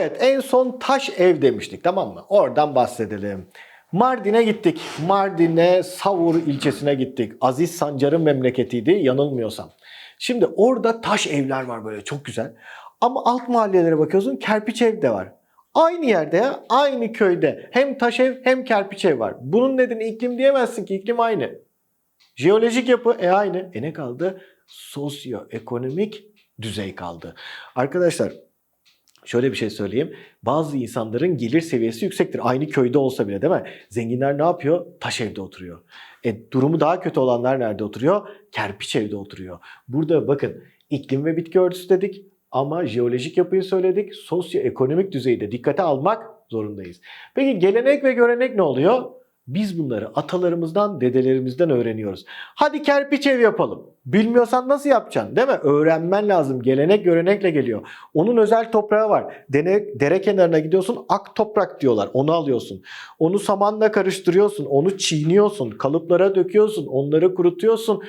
Evet en son taş ev demiştik tamam mı? Oradan bahsedelim. Mardin'e gittik. Mardin'e Savur ilçesine gittik. Aziz Sancar'ın memleketiydi yanılmıyorsam. Şimdi orada taş evler var böyle çok güzel. Ama alt mahallelere bakıyorsun kerpiç ev de var. Aynı yerde ya aynı köyde hem taş ev hem kerpiç ev var. Bunun nedeni iklim diyemezsin ki iklim aynı. Jeolojik yapı e aynı. E ne kaldı? Sosyoekonomik düzey kaldı. Arkadaşlar şöyle bir şey söyleyeyim. Bazı insanların gelir seviyesi yüksektir. Aynı köyde olsa bile değil mi? Zenginler ne yapıyor? Taş evde oturuyor. E, durumu daha kötü olanlar nerede oturuyor? Kerpiç evde oturuyor. Burada bakın iklim ve bitki örtüsü dedik ama jeolojik yapıyı söyledik. Sosyoekonomik düzeyi de dikkate almak zorundayız. Peki gelenek ve görenek ne oluyor? Biz bunları atalarımızdan, dedelerimizden öğreniyoruz. Hadi kerpiç ev yapalım. Bilmiyorsan nasıl yapacaksın değil mi? Öğrenmen lazım. Gelenek görenekle geliyor. Onun özel toprağı var. Dere, dere kenarına gidiyorsun ak toprak diyorlar. Onu alıyorsun. Onu samanla karıştırıyorsun. Onu çiğniyorsun. Kalıplara döküyorsun. Onları kurutuyorsun.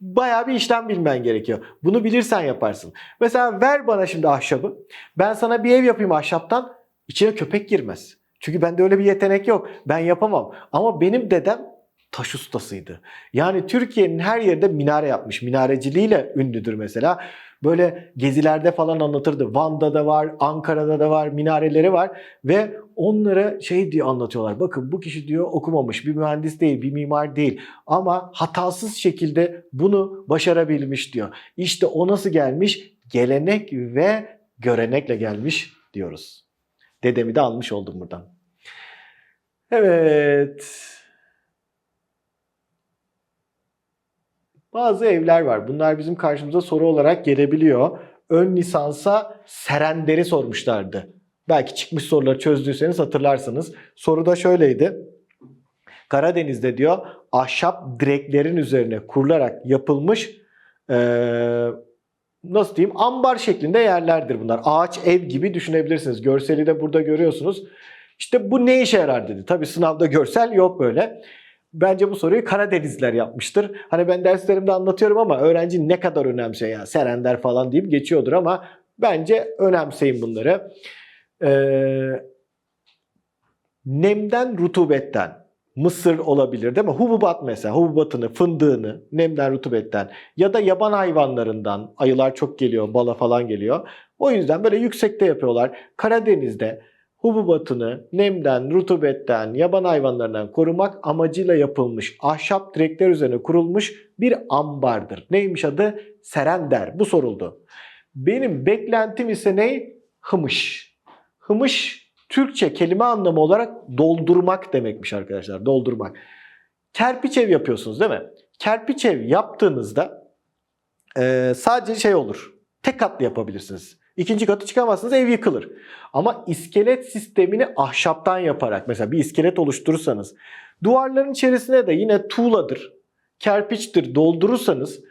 Bayağı bir işlem bilmen gerekiyor. Bunu bilirsen yaparsın. Mesela ver bana şimdi ahşabı. Ben sana bir ev yapayım ahşaptan. İçine köpek girmez. Çünkü bende öyle bir yetenek yok. Ben yapamam. Ama benim dedem taş ustasıydı. Yani Türkiye'nin her yerinde minare yapmış. Minareciliğiyle ünlüdür mesela. Böyle gezilerde falan anlatırdı. Van'da da var, Ankara'da da var, minareleri var ve onlara şey diye anlatıyorlar. Bakın bu kişi diyor okumamış, bir mühendis değil, bir mimar değil ama hatasız şekilde bunu başarabilmiş diyor. İşte o nasıl gelmiş? Gelenek ve görenekle gelmiş diyoruz. Dedemi de almış oldum buradan. Evet. Bazı evler var. Bunlar bizim karşımıza soru olarak gelebiliyor. Ön lisansa Serender'i sormuşlardı. Belki çıkmış soruları çözdüyseniz hatırlarsınız. Soru da şöyleydi. Karadeniz'de diyor ahşap direklerin üzerine kurularak yapılmış eee, nasıl diyeyim ambar şeklinde yerlerdir bunlar. Ağaç ev gibi düşünebilirsiniz. Görseli de burada görüyorsunuz. İşte bu ne işe yarar dedi. Tabii sınavda görsel yok böyle. Bence bu soruyu Karadenizler yapmıştır. Hani ben derslerimde anlatıyorum ama öğrenci ne kadar önemsiyor ya Serender falan deyip geçiyordur ama bence önemseyin bunları. Ee, nemden, rutubetten mısır olabilir değil mi? Hububat mesela, hububatını, fındığını nemden, rutubetten ya da yaban hayvanlarından, ayılar çok geliyor, bala falan geliyor. O yüzden böyle yüksekte yapıyorlar. Karadeniz'de hububatını nemden, rutubetten, yaban hayvanlarından korumak amacıyla yapılmış ahşap direkler üzerine kurulmuş bir ambardır. Neymiş adı? Serender. Bu soruldu. Benim beklentim ise ne? Hımış. Hımış Türkçe kelime anlamı olarak doldurmak demekmiş arkadaşlar. Doldurmak. Kerpiç ev yapıyorsunuz değil mi? Kerpiç ev yaptığınızda eee, sadece şey olur. Tek katlı yapabilirsiniz. İkinci katı çıkamazsınız ev yıkılır. Ama iskelet sistemini ahşaptan yaparak mesela bir iskelet oluşturursanız duvarların içerisine de yine tuğladır, kerpiçtir doldurursanız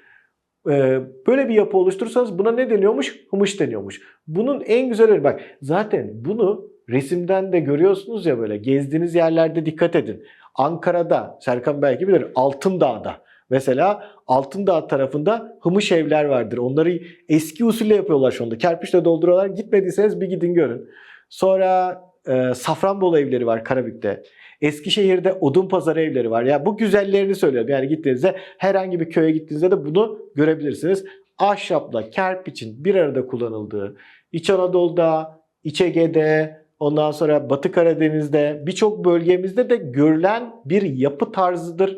e, böyle bir yapı oluşturursanız buna ne deniyormuş? Hımış deniyormuş. Bunun en güzeli bak zaten bunu resimden de görüyorsunuz ya böyle gezdiğiniz yerlerde dikkat edin. Ankara'da Serkan belki bilir Altındağ'da Mesela Altındağ tarafında hımış evler vardır. Onları eski usulle yapıyorlar şu anda. Kerpiçle dolduruyorlar. Gitmediyseniz bir gidin görün. Sonra e, Safranbolu evleri var Karabük'te. Eskişehir'de odun pazarı evleri var. Ya bu güzellerini söylüyorum. Yani gittiğinizde herhangi bir köye gittiğinizde de bunu görebilirsiniz. Ahşapla kerpiçin bir arada kullanıldığı İç Anadolu'da, İç Ege'de, ondan sonra Batı Karadeniz'de birçok bölgemizde de görülen bir yapı tarzıdır.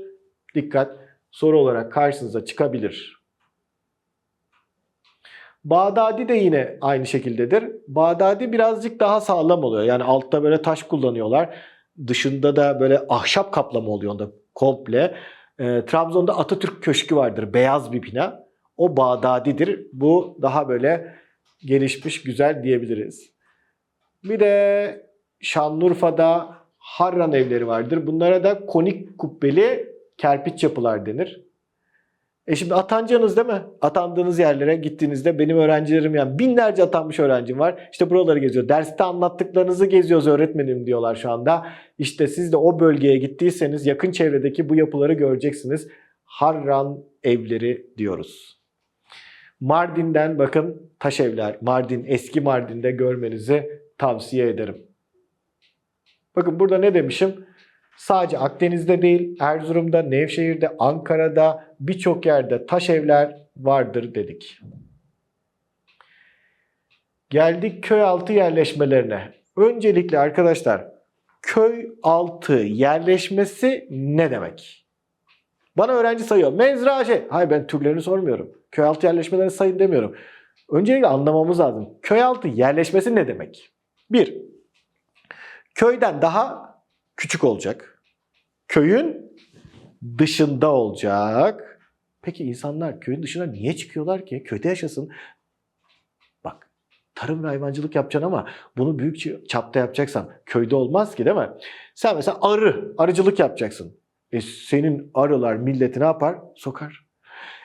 Dikkat soru olarak karşınıza çıkabilir. Bağdadi de yine aynı şekildedir. Bağdadi birazcık daha sağlam oluyor. Yani altta böyle taş kullanıyorlar. Dışında da böyle ahşap kaplama oluyor onda komple. Ee, Trabzon'da Atatürk Köşkü vardır. Beyaz bir bina. O Bağdadi'dir. Bu daha böyle gelişmiş, güzel diyebiliriz. Bir de Şanlıurfa'da Harran evleri vardır. Bunlara da konik kubbeli kerpiç yapılar denir. E şimdi atanacaksınız değil mi? Atandığınız yerlere gittiğinizde benim öğrencilerim yani binlerce atanmış öğrencim var. İşte buraları geziyor. Derste anlattıklarınızı geziyoruz öğretmenim diyorlar şu anda. İşte siz de o bölgeye gittiyseniz yakın çevredeki bu yapıları göreceksiniz. Harran evleri diyoruz. Mardin'den bakın taş evler. Mardin eski Mardin'de görmenizi tavsiye ederim. Bakın burada ne demişim? Sadece Akdeniz'de değil, Erzurum'da, Nevşehir'de, Ankara'da birçok yerde taş evler vardır dedik. Geldik köy altı yerleşmelerine. Öncelikle arkadaşlar köy altı yerleşmesi ne demek? Bana öğrenci sayıyor. Mezra şey. Hayır ben türlerini sormuyorum. Köy altı yerleşmelerini sayın demiyorum. Öncelikle anlamamız lazım. Köy altı yerleşmesi ne demek? Bir, köyden daha küçük olacak. Köyün dışında olacak. Peki insanlar köyün dışına niye çıkıyorlar ki? Köyde yaşasın. Bak tarım ve hayvancılık yapacaksın ama bunu büyük çapta yapacaksan köyde olmaz ki değil mi? Sen mesela arı, arıcılık yapacaksın. E senin arılar milleti ne yapar? Sokar.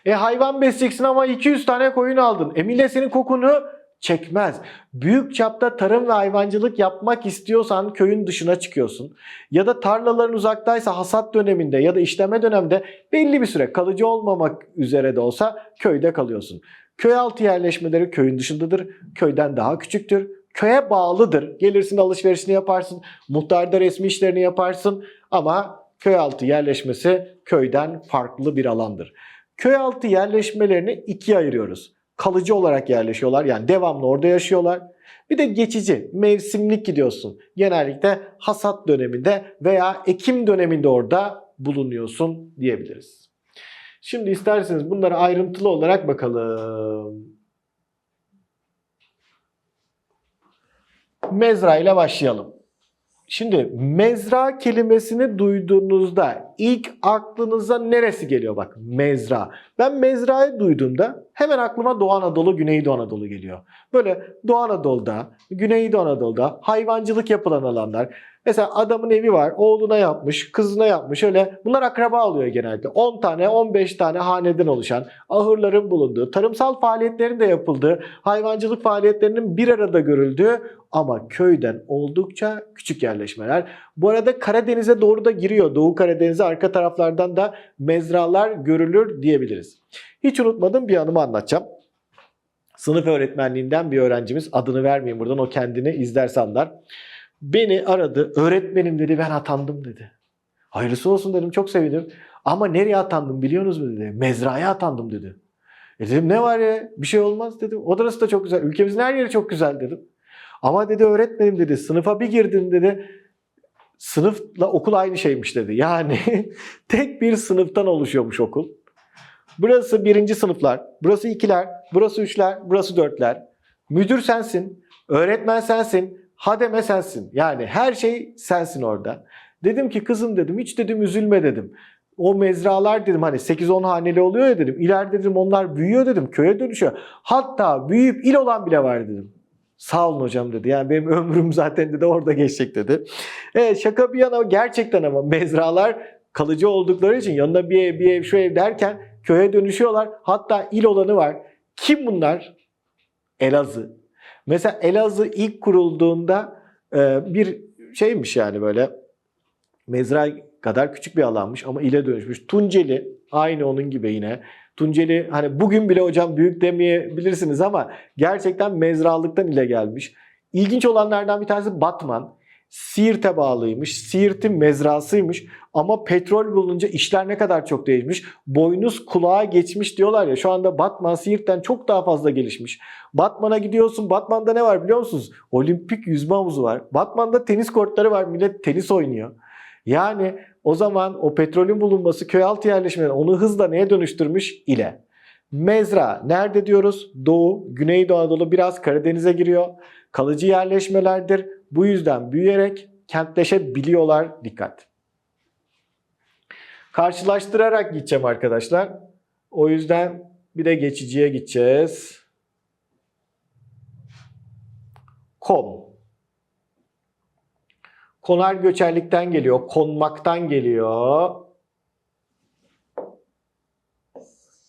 E hayvan besleyeceksin ama 200 tane koyun aldın. E millet senin kokunu çekmez. Büyük çapta tarım ve hayvancılık yapmak istiyorsan köyün dışına çıkıyorsun. Ya da tarlaların uzaktaysa hasat döneminde ya da işleme döneminde belli bir süre kalıcı olmamak üzere de olsa köyde kalıyorsun. Köy altı yerleşmeleri köyün dışındadır. Köyden daha küçüktür. Köye bağlıdır. Gelirsin alışverişini yaparsın. Muhtarda resmi işlerini yaparsın. Ama köy altı yerleşmesi köyden farklı bir alandır. Köy altı yerleşmelerini ikiye ayırıyoruz. Kalıcı olarak yerleşiyorlar yani devamlı orada yaşıyorlar. Bir de geçici, mevsimlik gidiyorsun. Genellikle hasat döneminde veya ekim döneminde orada bulunuyorsun diyebiliriz. Şimdi isterseniz bunlara ayrıntılı olarak bakalım. Mezra ile başlayalım. Şimdi mezra kelimesini duyduğunuzda ilk aklınıza neresi geliyor bak mezra. Ben mezrayı duyduğumda hemen aklıma Doğu Anadolu, Güneydoğu Anadolu geliyor. Böyle Doğu Anadolu'da, Güneydoğu Anadolu'da hayvancılık yapılan alanlar. Mesela adamın evi var, oğluna yapmış, kızına yapmış öyle. Bunlar akraba oluyor genelde. 10 tane, 15 tane haneden oluşan, ahırların bulunduğu, tarımsal faaliyetlerin de yapıldığı, hayvancılık faaliyetlerinin bir arada görüldüğü ama köyden oldukça küçük yerleşmeler. Bu arada Karadeniz'e doğru da giriyor. Doğu Karadeniz'e arka taraflardan da mezralar görülür diyebiliriz. Hiç unutmadığım bir anımı anlatacağım. Sınıf öğretmenliğinden bir öğrencimiz, adını vermeyeyim buradan o kendini izlerse anlar. Beni aradı, öğretmenim dedi ben atandım dedi. Hayırlısı olsun dedim çok sevindim. Ama nereye atandım biliyorsunuz mu dedi. Mezraya atandım dedi. E dedim ne var ya bir şey olmaz dedim. Odası da çok güzel. Ülkemizin her yeri çok güzel dedim. Ama dedi öğretmenim dedi sınıfa bir girdim dedi. Sınıfla okul aynı şeymiş dedi. Yani tek bir sınıftan oluşuyormuş okul. Burası birinci sınıflar, burası ikiler, burası üçler, burası dörtler. Müdür sensin, öğretmen sensin, hademe sensin. Yani her şey sensin orada. Dedim ki kızım dedim hiç dedim üzülme dedim. O mezralar dedim hani 8-10 haneli oluyor ya dedim. İleride dedim onlar büyüyor dedim. Köye dönüşüyor. Hatta büyüyüp il olan bile var dedim. Sağ olun hocam dedi. Yani benim ömrüm zaten dedi orada geçecek dedi. Evet şaka bir yana gerçekten ama mezralar kalıcı oldukları için yanına bir ev, bir ev, şu ev derken köye dönüşüyorlar. Hatta il olanı var. Kim bunlar? Elazığ. Mesela Elazığ ilk kurulduğunda e, bir şeymiş yani böyle mezra kadar küçük bir alanmış ama ile dönüşmüş. Tunceli aynı onun gibi yine. Tunceli hani bugün bile hocam büyük demeyebilirsiniz ama gerçekten mezralıktan ile gelmiş. İlginç olanlardan bir tanesi Batman. Siirt'e bağlıymış. Siirt'in mezrasıymış. Ama petrol bulunca işler ne kadar çok değişmiş. Boynuz kulağa geçmiş diyorlar ya. Şu anda Batman Siirt'ten çok daha fazla gelişmiş. Batman'a gidiyorsun. Batman'da ne var biliyor musunuz? Olimpik yüzme havuzu var. Batman'da tenis kortları var. Millet tenis oynuyor. Yani o zaman o petrolün bulunması köy altı yerleşmeleri onu hızla neye dönüştürmüş? ile. Mezra nerede diyoruz? Doğu, Güneydoğu Anadolu biraz Karadeniz'e giriyor. Kalıcı yerleşmelerdir. Bu yüzden büyüyerek kentleşebiliyorlar. Dikkat. Karşılaştırarak gideceğim arkadaşlar. O yüzden bir de geçiciye gideceğiz. Kom. Konar göçerlikten geliyor, konmaktan geliyor.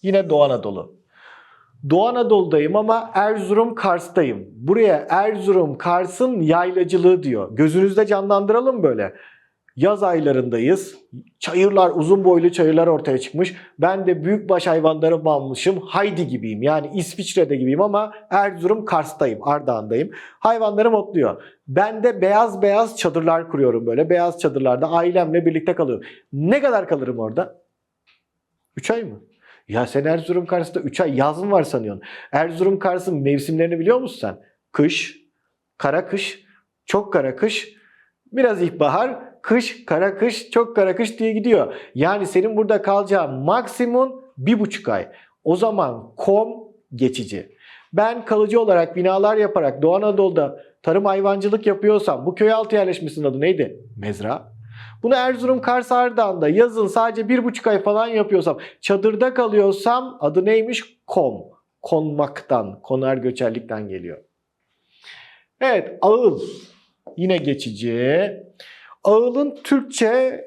Yine Doğu Anadolu. Doğu Anadolu'dayım ama Erzurum Kars'tayım. Buraya Erzurum Kars'ın yaylacılığı diyor. Gözünüzde canlandıralım böyle. Yaz aylarındayız. Çayırlar, uzun boylu çayırlar ortaya çıkmış. Ben de büyükbaş hayvanları almışım. Haydi gibiyim. Yani İsviçre'de gibiyim ama Erzurum, Kars'tayım, Ardahan'dayım. Hayvanlarım otluyor. Ben de beyaz beyaz çadırlar kuruyorum böyle. Beyaz çadırlarda ailemle birlikte kalıyorum. Ne kadar kalırım orada? 3 ay mı? Ya sen Erzurum Kars'ta 3 ay yaz mı var sanıyorsun? Erzurum Kars'ın mevsimlerini biliyor musun sen? Kış, kara kış, çok kara kış, biraz ilkbahar, kış, kara kış, çok kara kış diye gidiyor. Yani senin burada kalacağın maksimum bir buçuk ay. O zaman kom geçici. Ben kalıcı olarak binalar yaparak Doğu Anadolu'da tarım hayvancılık yapıyorsam bu köy altı yerleşmesinin adı neydi? Mezra. Bunu Erzurum Kars Ardahan'da yazın sadece bir buçuk ay falan yapıyorsam çadırda kalıyorsam adı neymiş? Kom. Konmaktan, konar göçerlikten geliyor. Evet ağıl yine geçici. Ağılın Türkçe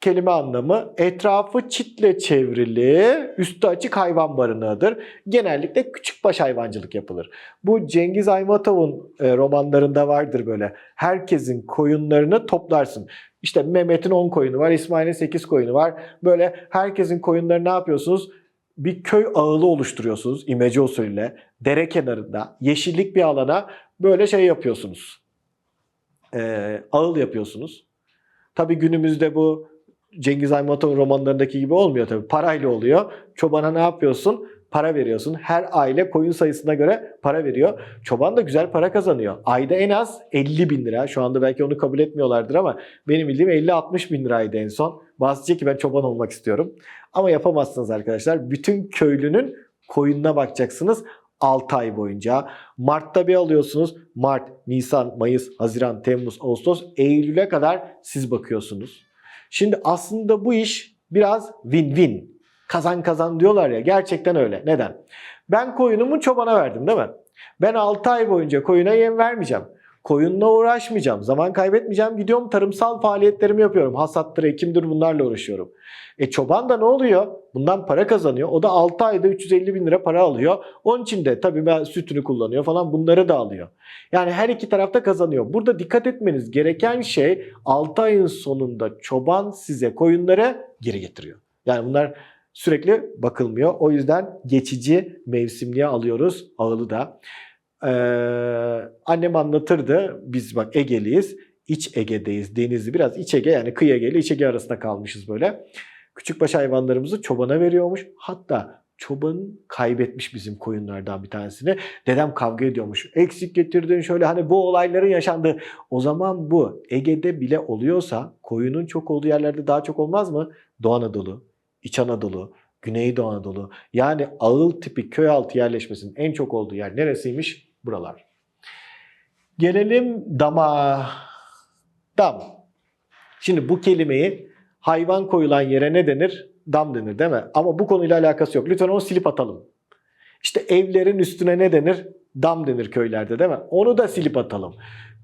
kelime anlamı etrafı çitle çevrili, üstü açık hayvan barınağıdır. Genellikle küçükbaş hayvancılık yapılır. Bu Cengiz Aymatov'un e, romanlarında vardır böyle. Herkesin koyunlarını toplarsın. İşte Mehmet'in 10 koyunu var, İsmail'in 8 koyunu var. Böyle herkesin koyunları ne yapıyorsunuz? Bir köy ağılı oluşturuyorsunuz imece usulüyle. Dere kenarında, yeşillik bir alana böyle şey yapıyorsunuz. Ee, ağıl yapıyorsunuz. Tabii günümüzde bu Cengiz Aymatov'un romanlarındaki gibi olmuyor tabii. Parayla oluyor. Çobana ne yapıyorsun? Para veriyorsun. Her aile koyun sayısına göre para veriyor. Çoban da güzel para kazanıyor. Ayda en az 50 bin lira. Şu anda belki onu kabul etmiyorlardır ama benim bildiğim 50-60 bin liraydı en son. Bazı diyecek ki ben çoban olmak istiyorum. Ama yapamazsınız arkadaşlar. Bütün köylünün koyununa bakacaksınız 6 ay boyunca. Mart'ta bir alıyorsunuz. Mart, Nisan, Mayıs, Haziran, Temmuz, Ağustos, Eylül'e kadar siz bakıyorsunuz. Şimdi aslında bu iş biraz win-win. Kazan kazan diyorlar ya gerçekten öyle. Neden? Ben koyunumu çobana verdim değil mi? Ben 6 ay boyunca koyuna yem vermeyeceğim. Koyunla uğraşmayacağım. Zaman kaybetmeyeceğim. Gidiyorum tarımsal faaliyetlerimi yapıyorum. Hasattır, ekimdir bunlarla uğraşıyorum. E çoban da ne oluyor? Bundan para kazanıyor. O da 6 ayda 350 bin lira para alıyor. Onun için de tabii ben sütünü kullanıyor falan bunları da alıyor. Yani her iki tarafta kazanıyor. Burada dikkat etmeniz gereken şey 6 ayın sonunda çoban size koyunları geri getiriyor. Yani bunlar sürekli bakılmıyor. O yüzden geçici mevsimliğe alıyoruz ağılı da. Ee, annem anlatırdı. Biz bak Ege'liyiz. İç Ege'deyiz. Denizli biraz iç Ege yani kıyı Ege ile iç Ege arasında kalmışız böyle. Küçükbaş hayvanlarımızı çobana veriyormuş. Hatta çobanın kaybetmiş bizim koyunlardan bir tanesini. Dedem kavga ediyormuş. Eksik getirdin şöyle hani bu olayların yaşandığı. O zaman bu Ege'de bile oluyorsa koyunun çok olduğu yerlerde daha çok olmaz mı? Doğu Anadolu, İç Anadolu, Güneydoğu Anadolu. Yani ağıl tipi köy altı yerleşmesinin en çok olduğu yer neresiymiş? Buralar. Gelelim dama. Dam. Şimdi bu kelimeyi hayvan koyulan yere ne denir? Dam denir değil mi? Ama bu konuyla alakası yok. Lütfen onu silip atalım. İşte evlerin üstüne ne denir? Dam denir köylerde değil mi? Onu da silip atalım.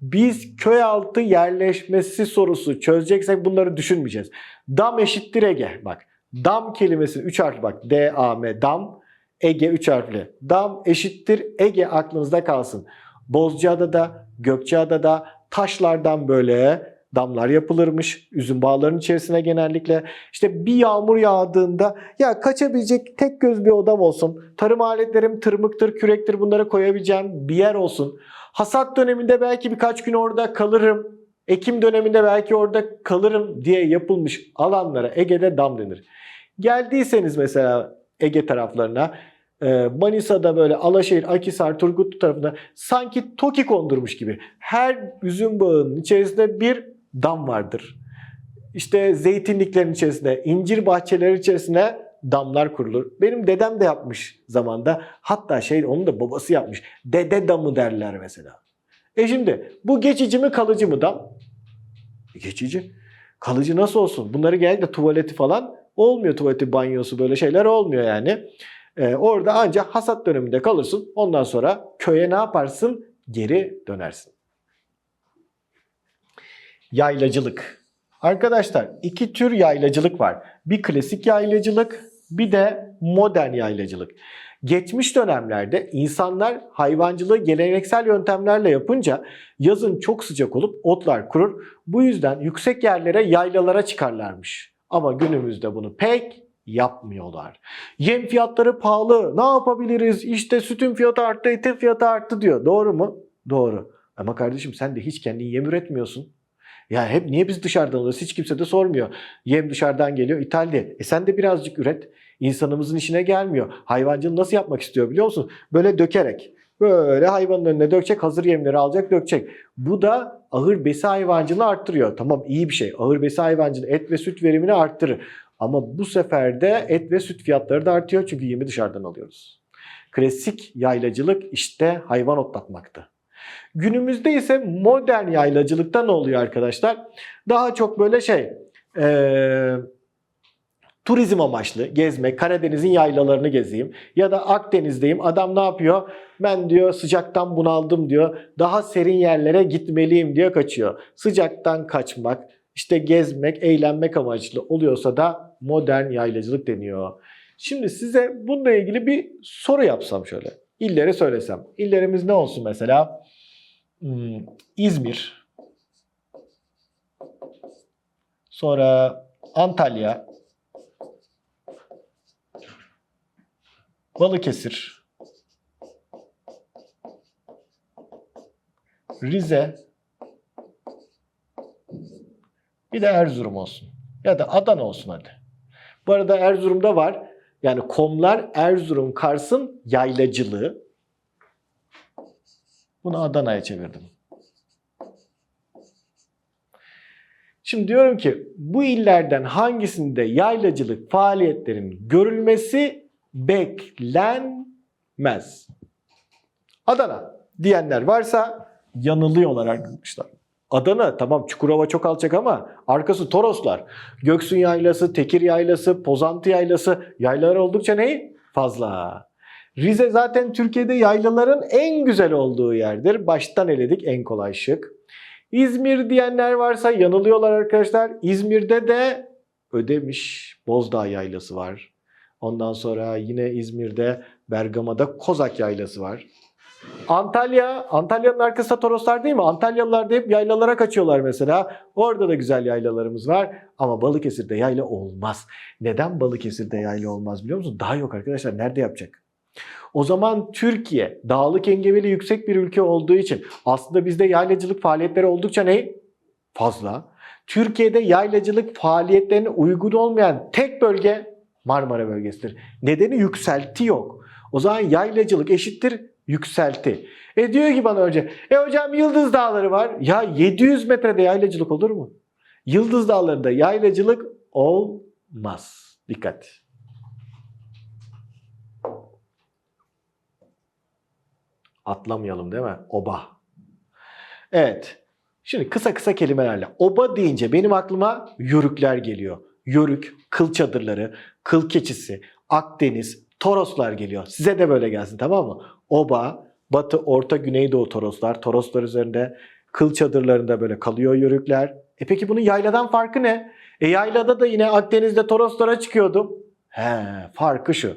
Biz köy altı yerleşmesi sorusu çözeceksek bunları düşünmeyeceğiz. Dam eşittir Ege. Bak dam kelimesi 3 harfli bak. D-A-M dam. Ege 3 harfli. Dam eşittir Ege aklınızda kalsın. Bozcaada'da, Gökçeada'da taşlardan böyle damlar yapılırmış. Üzüm bağlarının içerisine genellikle. İşte bir yağmur yağdığında ya kaçabilecek tek göz bir odam olsun. Tarım aletlerim tırmıktır, kürektir bunları koyabileceğim bir yer olsun. Hasat döneminde belki birkaç gün orada kalırım. Ekim döneminde belki orada kalırım diye yapılmış alanlara Ege'de dam denir. Geldiyseniz mesela Ege taraflarına e, Manisa'da böyle Alaşehir, Akisar, Turgutlu tarafında sanki TOKİ kondurmuş gibi. Her üzüm bağının içerisinde bir dam vardır. İşte zeytinliklerin içerisinde, incir bahçeleri içerisine damlar kurulur. Benim dedem de yapmış zamanda. Hatta şey onun da babası yapmış. Dede damı derler mesela. E şimdi bu geçici mi kalıcı mı dam? Geçici. Kalıcı nasıl olsun? Bunları genellikle tuvaleti falan olmuyor. Tuvaleti, banyosu böyle şeyler olmuyor yani. Ee, orada ancak hasat döneminde kalırsın. Ondan sonra köye ne yaparsın? Geri dönersin. Yaylacılık. Arkadaşlar iki tür yaylacılık var. Bir klasik yaylacılık, bir de modern yaylacılık. Geçmiş dönemlerde insanlar hayvancılığı geleneksel yöntemlerle yapınca yazın çok sıcak olup otlar kurur. Bu yüzden yüksek yerlere yaylalara çıkarlarmış. Ama günümüzde bunu pek yapmıyorlar. Yem fiyatları pahalı. Ne yapabiliriz? İşte sütün fiyatı arttı, etin fiyatı arttı diyor. Doğru mu? Doğru. Ama kardeşim sen de hiç kendin yem üretmiyorsun. Ya hep niye biz dışarıdan alıyoruz? Hiç kimse de sormuyor. Yem dışarıdan geliyor, ithal diye. E sen de birazcık üret. İnsanımızın işine gelmiyor. Hayvancılığı nasıl yapmak istiyor biliyor musun? Böyle dökerek. Böyle hayvanın önüne dökecek, hazır yemleri alacak, dökecek. Bu da ağır besi hayvancılığı arttırıyor. Tamam iyi bir şey. Ağır besi hayvancılığı et ve süt verimini arttırır. Ama bu sefer de et ve süt fiyatları da artıyor çünkü yemi dışarıdan alıyoruz. Klasik yaylacılık işte hayvan otlatmaktı. Günümüzde ise modern yaylacılıkta ne oluyor arkadaşlar? Daha çok böyle şey eee, turizm amaçlı gezmek, Karadeniz'in yaylalarını gezeyim ya da Akdeniz'deyim. Adam ne yapıyor? Ben diyor sıcaktan bunaldım diyor. Daha serin yerlere gitmeliyim diye kaçıyor. Sıcaktan kaçmak, işte gezmek, eğlenmek amaçlı oluyorsa da modern yaylacılık deniyor. Şimdi size bununla ilgili bir soru yapsam şöyle. İlleri söylesem. İllerimiz ne olsun mesela? Hmm, İzmir. Sonra Antalya. Balıkesir. Rize. Bir de Erzurum olsun. Ya da Adana olsun hadi. Bu arada Erzurum'da var. Yani Komlar Erzurum Kars'ın yaylacılığı. Bunu Adana'ya çevirdim. Şimdi diyorum ki bu illerden hangisinde yaylacılık faaliyetlerinin görülmesi beklenmez. Adana diyenler varsa yanılıyorlar arkadaşlar. Adana tamam Çukurova çok alçak ama arkası Toroslar. Göksun Yaylası, Tekir Yaylası, Pozantı Yaylası yaylalar oldukça ne? Fazla. Rize zaten Türkiye'de yaylaların en güzel olduğu yerdir. Baştan eledik en kolay şık. İzmir diyenler varsa yanılıyorlar arkadaşlar. İzmir'de de Ödemiş Bozdağ Yaylası var. Ondan sonra yine İzmir'de Bergama'da Kozak Yaylası var. Antalya, Antalya'nın arkasında Toroslar değil mi? Antalyalılar da hep yaylalara kaçıyorlar mesela. Orada da güzel yaylalarımız var. Ama Balıkesir'de yayla olmaz. Neden Balıkesir'de yayla olmaz biliyor musun? Daha yok arkadaşlar. Nerede yapacak? O zaman Türkiye dağlık engebeli yüksek bir ülke olduğu için aslında bizde yaylacılık faaliyetleri oldukça ne? Fazla. Türkiye'de yaylacılık faaliyetlerine uygun olmayan tek bölge Marmara bölgesidir. Nedeni yükselti yok. O zaman yaylacılık eşittir yükselti. E diyor ki bana önce, e hocam Yıldız Dağları var. Ya 700 metrede yaylacılık olur mu? Yıldız Dağları'nda yaylacılık olmaz. Dikkat. Atlamayalım değil mi? Oba. Evet. Şimdi kısa kısa kelimelerle. Oba deyince benim aklıma yörükler geliyor. Yörük, kıl çadırları, kıl keçisi, Akdeniz, Toroslar geliyor. Size de böyle gelsin tamam mı? Oba, Batı, Orta, Güneydoğu Toroslar. Toroslar üzerinde kıl çadırlarında böyle kalıyor yörükler. E peki bunun yayladan farkı ne? E yaylada da yine Akdeniz'de Toroslara çıkıyordum. He, farkı şu.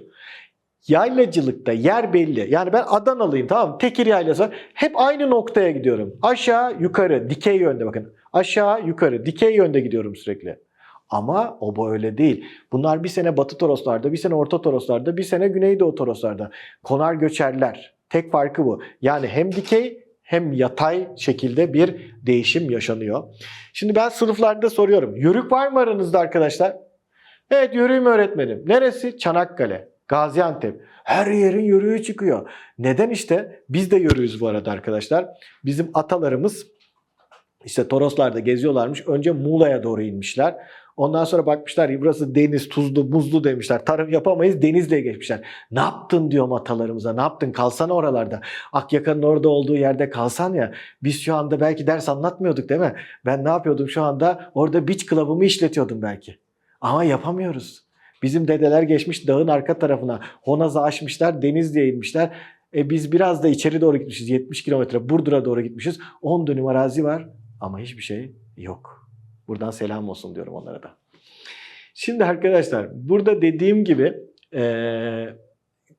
Yaylacılıkta yer belli. Yani ben Adanalıyım tamam mı? Tekir yaylası var. Hep aynı noktaya gidiyorum. Aşağı yukarı dikey yönde bakın. Aşağı yukarı dikey yönde gidiyorum sürekli. Ama o bu öyle değil. Bunlar bir sene Batı Toroslarda, bir sene Orta Toroslarda, bir sene Güneydoğu Toroslarda. Konar göçerler. Tek farkı bu. Yani hem dikey hem yatay şekilde bir değişim yaşanıyor. Şimdi ben sınıflarda soruyorum. Yörük var mı aranızda arkadaşlar? Evet yörüğüm öğretmenim. Neresi? Çanakkale. Gaziantep. Her yerin yörüğü çıkıyor. Neden işte? Biz de yörüğüz bu arada arkadaşlar. Bizim atalarımız işte Toroslarda geziyorlarmış. Önce Muğla'ya doğru inmişler. Ondan sonra bakmışlar burası deniz, tuzlu, buzlu demişler. Tarım yapamayız, denizle geçmişler. Ne yaptın diyorum atalarımıza, ne yaptın? Kalsana oralarda. Akyaka'nın orada olduğu yerde kalsan ya. Biz şu anda belki ders anlatmıyorduk değil mi? Ben ne yapıyordum şu anda? Orada beach club'ımı işletiyordum belki. Ama yapamıyoruz. Bizim dedeler geçmiş dağın arka tarafına. Honaz'ı aşmışlar, Denizli'ye inmişler. E biz biraz da içeri doğru gitmişiz. 70 kilometre Burdur'a doğru gitmişiz. 10 dönüm arazi var ama hiçbir şey yok. Buradan selam olsun diyorum onlara da. Şimdi arkadaşlar burada dediğim gibi eee,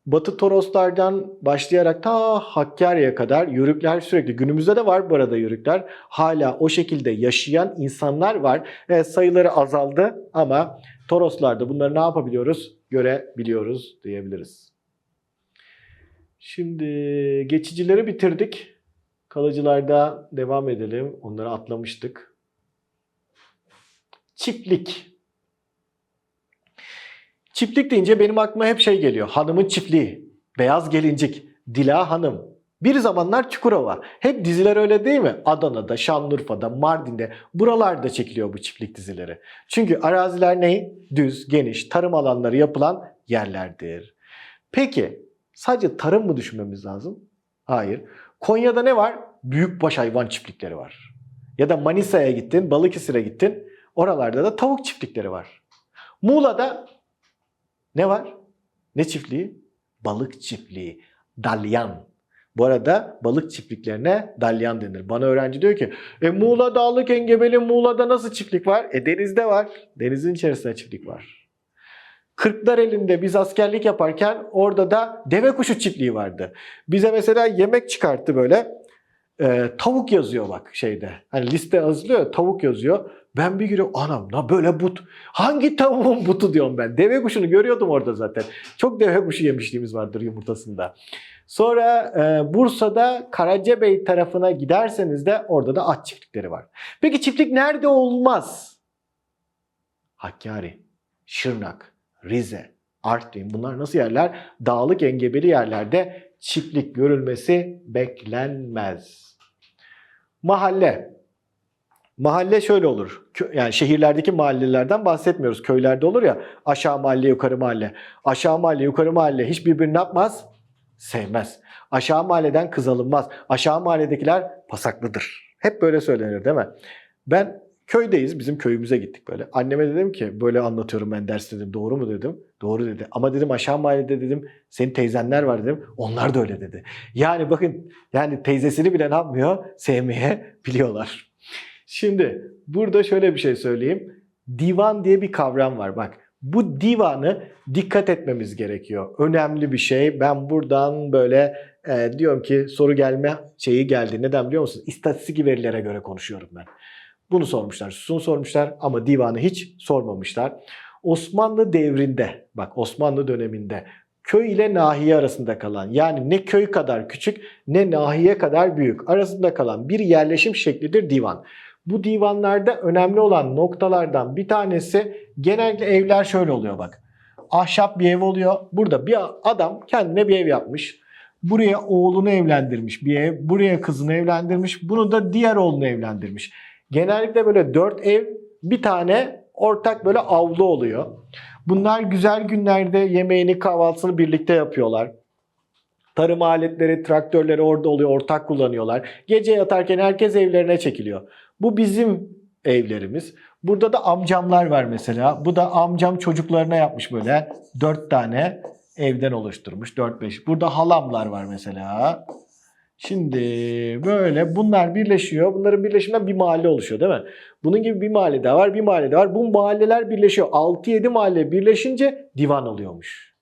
Batı Toroslardan başlayarak ta Hakkari'ye kadar yörükler sürekli günümüzde de var bu arada yörükler. Hala o şekilde yaşayan insanlar var. Evet, sayıları azaldı ama Toroslarda bunları ne yapabiliyoruz? Görebiliyoruz diyebiliriz. Şimdi geçicileri bitirdik. Kalıcılarda devam edelim. Onları atlamıştık. Çiftlik. Çiftlik deyince benim aklıma hep şey geliyor. Hanımın çiftliği, beyaz gelincik, Dila Hanım. Bir zamanlar Çukurova. Hep diziler öyle değil mi? Adana'da, Şanlıurfa'da, Mardin'de buralarda çekiliyor bu çiftlik dizileri. Çünkü araziler ne? Düz, geniş, tarım alanları yapılan yerlerdir. Peki sadece tarım mı düşünmemiz lazım? Hayır. Konya'da ne var? Büyükbaş hayvan çiftlikleri var. Ya da Manisa'ya gittin, Balıkesir'e gittin. Oralarda da tavuk çiftlikleri var. Muğla'da ne var? Ne çiftliği? Balık çiftliği. Dalyan. Bu arada balık çiftliklerine dalyan denir. Bana öğrenci diyor ki e, Muğla Dağlık Engebeli Muğla'da nasıl çiftlik var? E denizde var. Denizin içerisinde çiftlik var. Kırklareli'nde biz askerlik yaparken orada da deve kuşu çiftliği vardı. Bize mesela yemek çıkarttı böyle. E, tavuk yazıyor bak şeyde. Hani liste yazılıyor tavuk yazıyor. Ben bir giriyorum anam na böyle but. Hangi tavuğun butu diyorum ben. Deve kuşunu görüyordum orada zaten. Çok deve kuşu yemişliğimiz vardır yumurtasında. Sonra e, Bursa'da Karacabey tarafına giderseniz de orada da at çiftlikleri var. Peki çiftlik nerede olmaz? Hakkari, Şırnak, Rize, Artvin bunlar nasıl yerler? Dağlık engebeli yerlerde çiftlik görülmesi beklenmez. Mahalle. Mahalle şöyle olur. Yani şehirlerdeki mahallelerden bahsetmiyoruz. Köylerde olur ya aşağı mahalle, yukarı mahalle. Aşağı mahalle, yukarı mahalle hiç birbirini yapmaz? Sevmez. Aşağı mahalleden kız alınmaz. Aşağı mahalledekiler pasaklıdır. Hep böyle söylenir değil mi? Ben köydeyiz. Bizim köyümüze gittik böyle. Anneme dedim ki böyle anlatıyorum ben ders dedim. Doğru mu dedim. Doğru dedi. Ama dedim aşağı mahallede dedim senin teyzenler var dedim. Onlar da öyle dedi. Yani bakın yani teyzesini bile ne yapmıyor? Sevmeye biliyorlar. Şimdi burada şöyle bir şey söyleyeyim. Divan diye bir kavram var. Bak bu divanı dikkat etmemiz gerekiyor. Önemli bir şey. Ben buradan böyle e, diyorum ki soru gelme şeyi geldi. Neden biliyor musun? İstatistik verilere göre konuşuyorum ben. Bunu sormuşlar, susunu sormuşlar ama divanı hiç sormamışlar. Osmanlı devrinde, bak Osmanlı döneminde köy ile nahiye arasında kalan yani ne köy kadar küçük ne nahiye kadar büyük arasında kalan bir yerleşim şeklidir divan. Bu divanlarda önemli olan noktalardan bir tanesi genellikle evler şöyle oluyor bak. Ahşap bir ev oluyor. Burada bir adam kendine bir ev yapmış. Buraya oğlunu evlendirmiş bir ev. Buraya kızını evlendirmiş. Bunu da diğer oğlunu evlendirmiş. Genellikle böyle dört ev bir tane ortak böyle avlu oluyor. Bunlar güzel günlerde yemeğini kahvaltısını birlikte yapıyorlar. Tarım aletleri, traktörleri orada oluyor, ortak kullanıyorlar. Gece yatarken herkes evlerine çekiliyor. Bu bizim evlerimiz. Burada da amcamlar var mesela. Bu da amcam çocuklarına yapmış böyle. Dört tane evden oluşturmuş. Dört beş. Burada halamlar var mesela. Şimdi böyle bunlar birleşiyor. Bunların birleşiminden bir mahalle oluşuyor değil mi? Bunun gibi bir mahalle daha var, bir mahalle daha var. Bu mahalleler birleşiyor. 6-7 mahalle birleşince divan oluyormuş.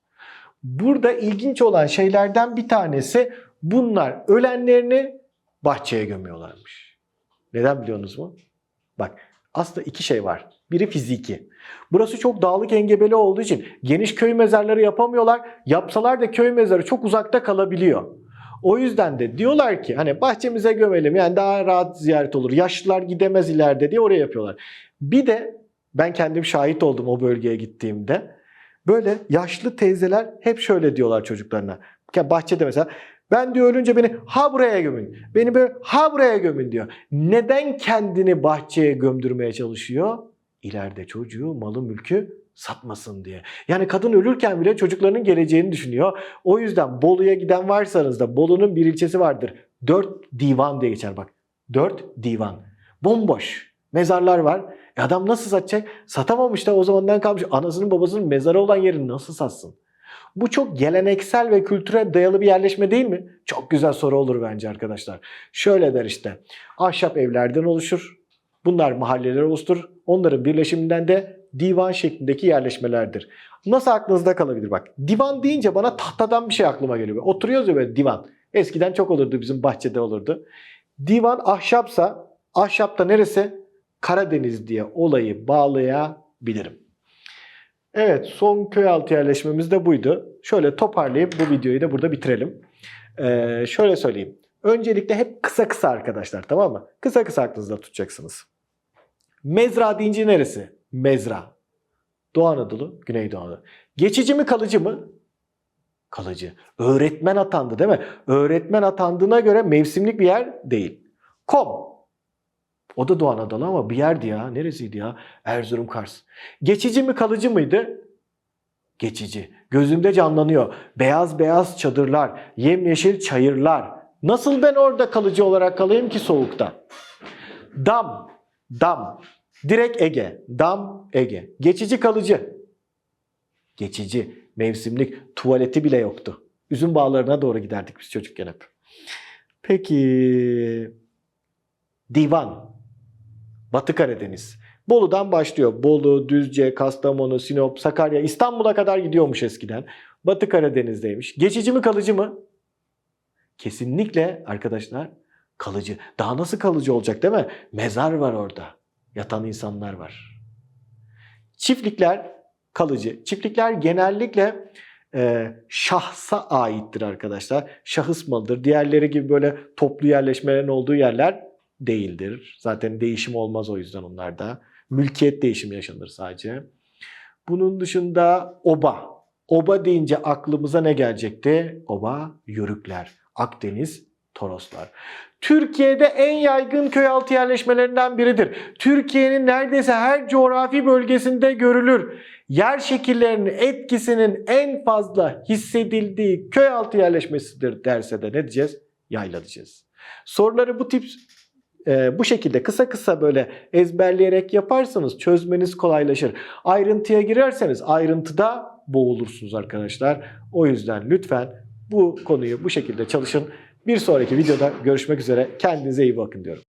Burada ilginç olan şeylerden bir tanesi bunlar ölenlerini bahçeye gömüyorlarmış. Neden biliyorsunuz mu? Bak aslında iki şey var. Biri fiziki. Burası çok dağlık engebeli olduğu için geniş köy mezarları yapamıyorlar. Yapsalar da köy mezarı çok uzakta kalabiliyor. O yüzden de diyorlar ki hani bahçemize gömelim yani daha rahat ziyaret olur. Yaşlılar gidemez ileride diye oraya yapıyorlar. Bir de ben kendim şahit oldum o bölgeye gittiğimde. Böyle yaşlı teyzeler hep şöyle diyorlar çocuklarına. Bahçede mesela ben diyor ölünce beni ha buraya gömün. Beni böyle ha buraya gömün diyor. Neden kendini bahçeye gömdürmeye çalışıyor? İleride çocuğu, malı, mülkü satmasın diye. Yani kadın ölürken bile çocuklarının geleceğini düşünüyor. O yüzden Bolu'ya giden varsanız da Bolu'nun bir ilçesi vardır. Dört divan diye geçer bak. Dört divan. Bomboş. Mezarlar var. E adam nasıl satacak? Satamamış da o zamandan kalmış. Anasının babasının mezarı olan yerini nasıl satsın? Bu çok geleneksel ve kültüre dayalı bir yerleşme değil mi? Çok güzel soru olur bence arkadaşlar. Şöyle der işte. Ahşap evlerden oluşur. Bunlar mahalleler oluşturur. Onların birleşiminden de divan şeklindeki yerleşmelerdir. Nasıl aklınızda kalabilir bak. Divan deyince bana tahtadan bir şey aklıma geliyor. Oturuyoruz ya böyle divan. Eskiden çok olurdu bizim bahçede olurdu. Divan ahşapsa ahşapta neresi? Karadeniz diye olayı bağlayabilirim. Evet son köy altı yerleşmemiz de buydu. Şöyle toparlayıp bu videoyu da burada bitirelim. Ee, şöyle söyleyeyim. Öncelikle hep kısa kısa arkadaşlar tamam mı? Kısa kısa aklınızda tutacaksınız. Mezra deyince neresi? Mezra. Doğu Anadolu, Güneydoğu Anadolu. Geçici mi kalıcı mı? Kalıcı. Öğretmen atandı değil mi? Öğretmen atandığına göre mevsimlik bir yer değil. Kom. O da Doğu Anadolu ama bir yerdi ya. Neresiydi ya? Erzurum, Kars. Geçici mi kalıcı mıydı? Geçici. Gözümde canlanıyor. Beyaz beyaz çadırlar, yemyeşil çayırlar. Nasıl ben orada kalıcı olarak kalayım ki soğukta? Dam, dam. Direkt Ege. Dam, Ege. Geçici kalıcı. Geçici, mevsimlik, tuvaleti bile yoktu. Üzüm bağlarına doğru giderdik biz çocukken hep. Peki, divan. Batı Karadeniz. Bolu'dan başlıyor. Bolu, Düzce, Kastamonu, Sinop, Sakarya, İstanbul'a kadar gidiyormuş eskiden. Batı Karadeniz'deymiş. Geçici mi kalıcı mı? Kesinlikle arkadaşlar kalıcı. Daha nasıl kalıcı olacak değil mi? Mezar var orada. Yatan insanlar var. Çiftlikler kalıcı. Çiftlikler genellikle e, şahsa aittir arkadaşlar. Şahıs malıdır. Diğerleri gibi böyle toplu yerleşmelerin olduğu yerler değildir. Zaten değişim olmaz o yüzden onlarda. Mülkiyet değişimi yaşanır sadece. Bunun dışında oba. Oba deyince aklımıza ne gelecekti? Oba, yörükler. Akdeniz, Toroslar. Türkiye'de en yaygın köy altı yerleşmelerinden biridir. Türkiye'nin neredeyse her coğrafi bölgesinde görülür. Yer şekillerinin etkisinin en fazla hissedildiği köy altı yerleşmesidir derse de ne diyeceğiz? Yayla diyeceğiz. Soruları bu tip e, bu şekilde kısa kısa böyle ezberleyerek yaparsanız çözmeniz kolaylaşır. Ayrıntıya girerseniz ayrıntıda boğulursunuz arkadaşlar. O yüzden lütfen bu konuyu bu şekilde çalışın. Bir sonraki videoda görüşmek üzere. Kendinize iyi bakın diyorum.